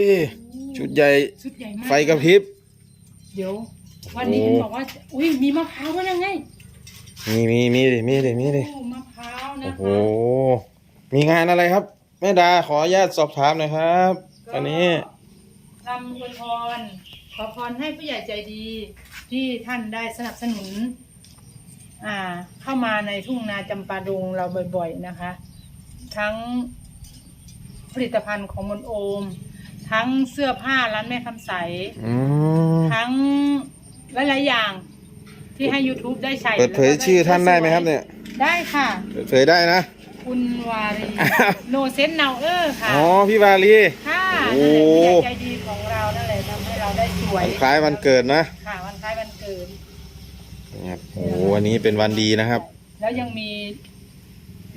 เอ้ชุดใหญ่ชุดใหญ่มากไฟกระพริบ เดี๋ยว วันนี้โอ้เห็นบอกว่า อุ้ยมีมะพร้าวด้วยยังไงมีมีมีดิมีดิมีดิโอ้มะพร้าวนะโอ้โห คะมีงานอะไรครับ แม่ดาขออนุญาตสอบถามหน่อยครับอันนี้ทำอวยพรขอพรให้ผู้ใหญ่ใจดี ที่ท่านได้สนับสนุน อ่า เข้ามาในทุ่งนาจำปาดงเราบ่อย ๆนะคะ ทั้งผลิตภัณฑ์ของมนโอม ทั้งเสื้อผ้าร้านแม่คำใส อืมทั้งหลายๆอย่างที่ให้ YouTube ได้ใช้เปิดเผยแล้วก็ชื่อท่านได้ไหมครับเนี่ย ได้ค่ะ เปิดเผยได้นะ คุณวารีอ้าว โนเซนเนาเออร์ค่ะอ๋อ พี่วาลี ค่ะโอ้ นั่นแหละผู้ใหญ่ใจดีของเรานั่นแหละทำให้เราได้สวยวันคล้ายวันเกิดนะค่ะวันคล้ายวันเกิดนี่ครับโอ้โหวันนี้เป็นวันดีนะครับ แล้วยังมี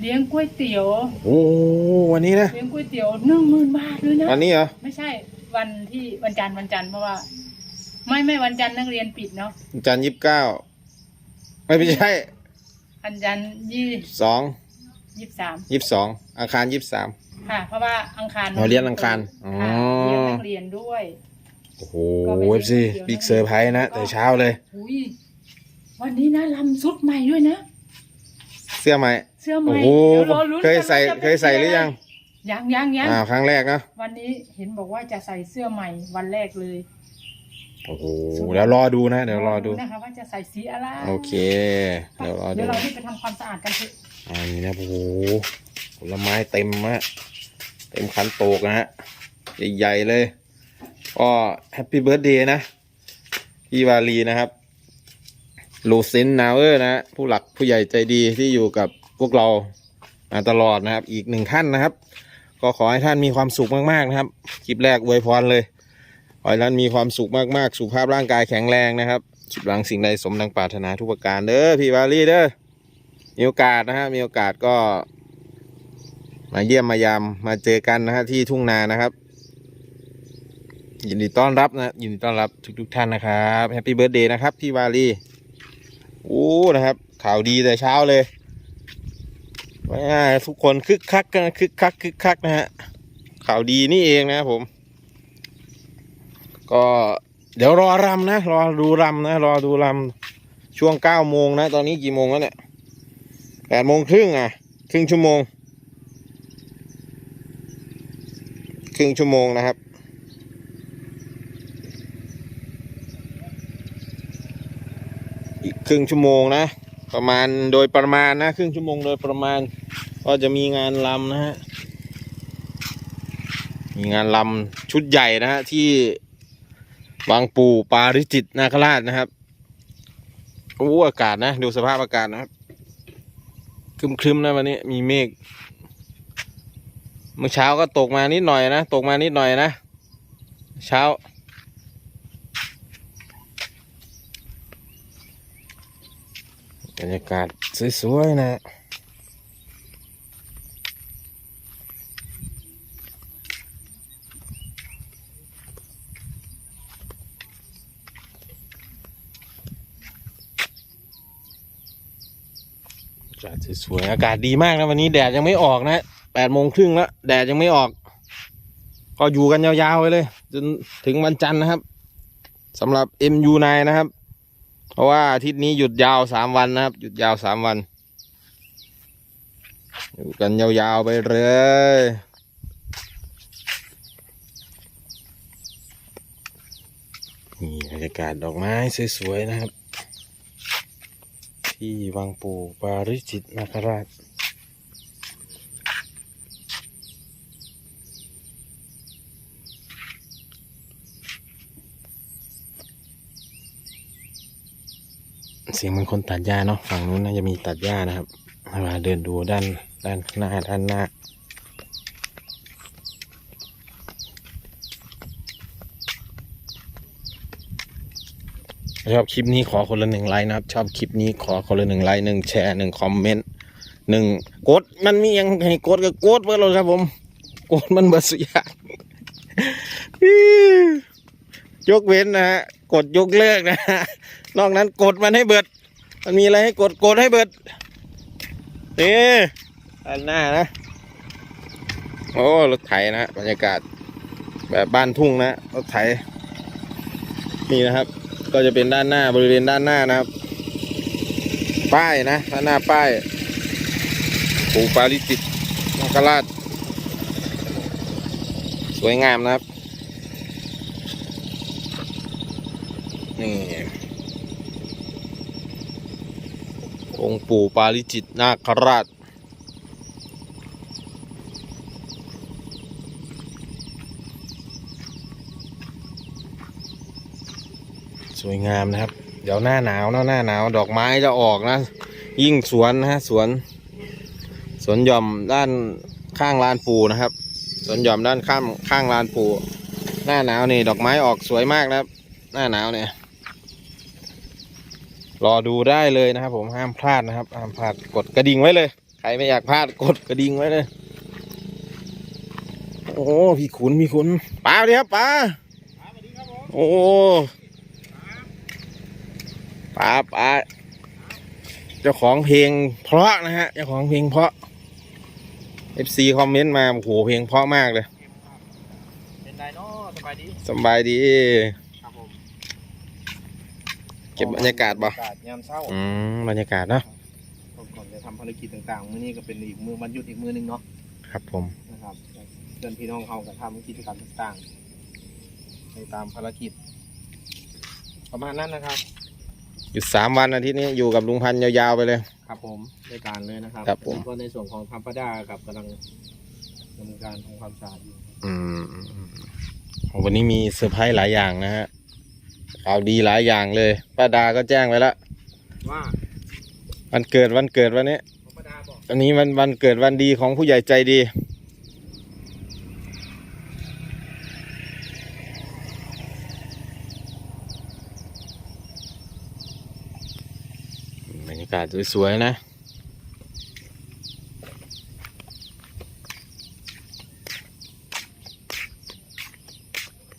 เลี้ยงก๋วยเตี๋ยว โอ้โหวันนี้นะเลี้ยงก๋วยเตี๋ยวหนึ่งหมื่นบาทเลยนะวันนี้เหรอไม่ใช่วันที่วันจันทร์วันจันทร์เพราะว่า ไม่ไม่วันจันทร์นักเรียนปิดเนาะจันทร์ยี่สิบเก้าไม่ไม่ใช่วันจันทร์ยี่สองยี่สิบสามยี่สิบสองอาคารยี่สิบสามค่ะ เพราะว่าอังคารอ๋อเรียนอังคารอ๋อค่ะเรียนนักเรียนด้วยโอ้โหก็เป็นเว็บซีเดี๋ยวนะบิ๊กเซอร์ไพรส์นะแต่เช้าเลยอุ้ยวันนี้นะลำซุดใหม่ด้วยนะ เสื้อใหม่เสื้อใหโอ้ม่โหดี๋วรอลุ้นเคยใส่กันว่าจะเคยใส่หรือยังยังยังยังอ่าครั้งแรกนะวันนี้เห็นบอกว่าจะใส่เสื้อใหม่วันแรกเลยโอ้โหเดี๋ยวรอดูนะเดี๋ยวรอดู นะคะว่าจะใส่สีอะไรโอเค เดี๋ยวรอดูเดี๋ยวเราที่ไปทำความสะอาดกันเถอะอันนี้นะโอ้โหผลไม้เต็มฮะเต็มคันโตกนะฮะใหญ่ๆเลยก็แฮปปี้เบิร์ดเดย์นะพี่วาลีนะครับ ลูเซนนาวเออร์นะผู้หลักผู้ใหญ่ใจดีที่อยู่กับพวกเรามาตลอดนะครับ อีกหนึ่งท่านนะครับ ก็ขอให้ท่านมีความสุขมากๆนะครับ คลิปแรกอวยพรเลยขอให้ท่านมีความสุขมากๆ สุขภาพร่างกายแข็งแรงนะครับคิดหวังสิ่งใดสมดังปรารถนาทุกประการเด้อพี่วาลีเด้อมีโอกาสนะฮะมีโอกาสก็ มาเยี่ยมมายามมาเจอกันนะฮะที่ทุ่งนานะครับยินดีต้อนรับนะยินดีต้อนรับทุกทุกๆท่านนะครับแฮปปี้เบิร์ดเดย์นะครับพี่วาลี โอ้นะครับ ข่าวดีแต่เช้าเลยว่าทุกคนคึกคักกันคึกคักคึกคักนะฮะข่าวดีนี่เองนะผม ก็เดี๋ยวรอรำนะ รอดูรำนะ รอดูรำช่วงเก้าโมงนะ ตอนนี้กี่โมงแล้วเนี่ยแปดโมงครึ่งอะ ครึ่งชั่วโมง ครึ่งชั่วโมงนะครับ อีกครึ่งชั่วโมงนะ ประมาณโดยประมาณนะ ครึ่งชั่วโมงโดยประมาณ ก็จะมีงานลำนะฮะมีงานลำชุดใหญ่นะฮะที่บางปูปาริจิตนาคราชนะครับโอ้อากาศนะ ดูสภาพอากาศนะครับครึมๆนะวันนี้มีเมฆเมื่อเช้าก็ตกมานิดหน่อยนะ ตกมานิดหน่อยนะ เช้า บรรยากาศสวยๆนะอากาศสวยๆอากาศดีมากนะวันนี้แดดยังไม่ออกนะแปดโมงครึ่งแล้วแดดยังไม่ออก ก็อยู่กันยาวๆไปเลย จนถึงวันจันทร์นะครับสำหรับ MU9 นะครับ เพราะว่าอาทิตย์นี้หยุดยาวสามวันนะครับ หยุดยาวสามวัน อยู่กันยาวๆไปเลยนี่บรรยากาศดอกไม้สวยๆนะครับ ที่วังปู่ปาริจิตนาคราช เสียงมันคนตัดหญ้าเนาะฝั่งนู้นน่าจะมีตัดหญ้านะครับมาเดินดูด้านด้านข้างหน้าด้านหน้าชอบคลิปนี้ขอคนละหนึ่งไลค์นะครับ ชอบคลิปนี้ขอคนละหนึ่งไลค์หนึ่งแชร์หนึ่งคอมเมนต์หนึ่งกดมันมียังให้กดก็กดเพื่อเราครับผมกดมันเบดสุยางยกเว้นนะฮะกดยกเลิกนะฮะ นอกนั้นกดมันให้เบิด มันมีอะไรให้กดกดให้เบิดนี่อันหน้านะ โอ้รถไถนะบรรยากาศแบบบ้านทุ่งนะรถไถนี่นะครับ ก็จะเป็นด้านหน้าบริเวณด้านหน้านะครับ ป้ายนะด้านหน้าป้ายปูปาริจิตนาคราชสวยงามนะครับนี่ องค์ปู่ปาริจิตนาคราช สวยงามนะครับ เดี๋ยวหน้าหนาวนะหน้าหนาว ดอกไม้จะออกนะ ยิ่งสวนนะฮะสวน สวนหย่อมด้านข้างลานปูนะครับ สวนหย่อมด้านข้างข้างลานปูหน้าหนาวนี่ ดอกไม้ออกสวยมากนะครับ หน้าหนาวเนี่ย รอดูได้เลยนะครับ ผมห้ามพลาดนะครับห้ามพลาดกดกระดิ่งไว้เลย ใครไม่อยากพลาดกดกระดิ่งไว้เลย โอ้พี่ขุนพี่ขุนป้าสวัสดีครับป้าโอ้ป้าป้าเจ้าของเพลงเพราะนะฮะเจ้าของเพลงเพราะ FC คอมเมนต์มาโอ้โหเพลงเพราะมากเลยเป็นไดโนสบายดีสำบายดีครับผมเก็บบรรยากาศบ่ บรรยากาศยามเช้าอืมบรรยากาศเนาะก่อนจะทำภารกิจต่างๆมื้อนี้ก็เป็นอีกมือวันหยุดอีกมือหนึงเนาะครับผม นะครับเพื่อนพี่น้องเขาก็ทำกิจกรรมต่างๆในตามภารกิจ ประมาณนั้นนะครับ หยุดสามวันอาทิตย์นี้อยู่กับลุงพันธุ์ยาวๆไปเลย ครับผมในการเลยนะครับครับผม แล้วก็ในส่วนของทำประดากับกำลังดำเนินการทำความสะอาดอยู่อืมวันนี้มีเซอร์ไพรส์หลายอย่างนะฮะ ข่าวดีหลายอย่างเลยป้าดาก็แจ้งไว้แล้วว่าวันเกิดวันเกิดวันนี้ของประดาบอกอันนี้วันวันเกิดวันดีของผู้ใหญ่ใจดี บรรยากาศสวยๆนะ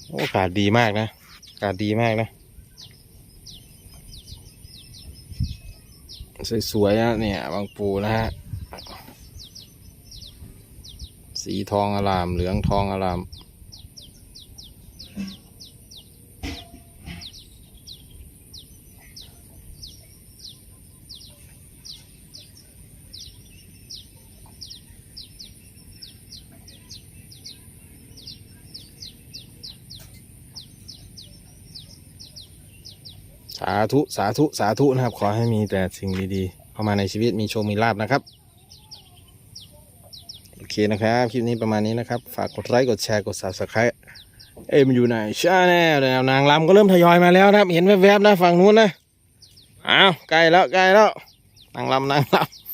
โอ้อากาศดีมากนะอากาศดีมากนะ สวยๆนะเนี่ยบางปูนะฮะ สีทองอลาม เหลืองทองอลาม สาธุสาธุสาธุนะครับ ขอให้มีแต่สิ่งดีๆ เข้ามาในชีวิตมีโชคมีลาบนะครับโอเคนะครับคลิปนี้ประมาณนี้นะครับ ฝากกดไลค์กดแชร์กด subscribe เอ็มอยู่ไหนชาแนลแล้วนางลำก็เริ่มทยอยมาแล้วนะครับ เห็นแวบๆนะฝั่งนู้นนะอ้าวใกล้แล้วใกล้แล้วนางลำนางลำ